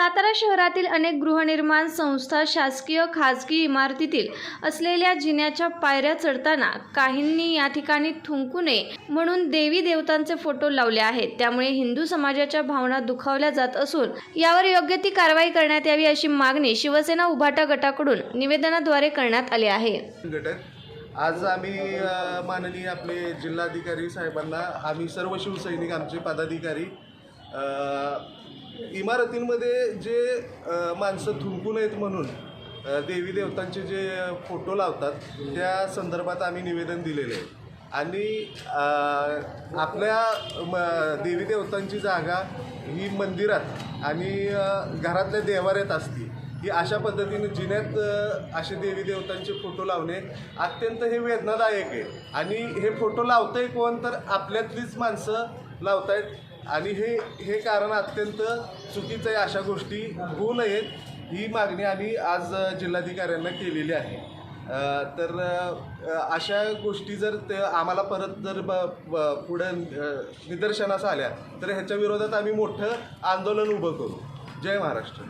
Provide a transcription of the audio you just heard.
सातारा शहरातील अनेक गृहनिर्माण संस्था शासकीय खाजगी इमारतीतील असलेल्या जिन्याच्या पायऱ्या चढताना काहींनी या ठिकाणी थुंकू नये म्हणून देवी देवतांचे फोटो लावले आहेत. त्यामुळे हिंदू समाजाच्या भावना दुखावल्या जात असून यावर योग्य ती कारवाई करण्यात यावी अशी मागणी शिवसेना उभाटा गटाकडून निवेदनाद्वारे करण्यात आली आहे. आज आम्ही माननीय आपले जिल्हाधिकारी साहेबांना आम्ही सर्व शिवसैनिक आमचे पदाधिकारी इमारतींमध्ये जे माणसं थुंकू नयेत म्हणून देवी देवतांचे जे फोटो लावतात त्या संदर्भात आम्ही निवेदन दिलेलं आहे. आणि आपल्या म देवी देवतांची जागा ही मंदिरात आणि घरातल्या देवाऱ्यात असते. की अशा पद्धतीने जिन्यात असे देवी देवतांचे फोटो लावणे अत्यंत हे वेदनादायक आहे. आणि हे फोटो लावतंय कोण तर आपल्यातलीच माणसं लावतायत. आणि हे हे कारण अत्यंत चुकीचं आहे अशा गोष्टी होऊ नयेत. ही मागणी आम्ही आज जिल्हाधिकाऱ्यांना केलेली आहे. तर अशा गोष्टी जर ते आम्हाला परत जर ब ब- पुढं निदर्शनास आल्या तर ह्याच्या विरोधात आम्ही मोठं आंदोलन उभं करू. जय महाराष्ट्र.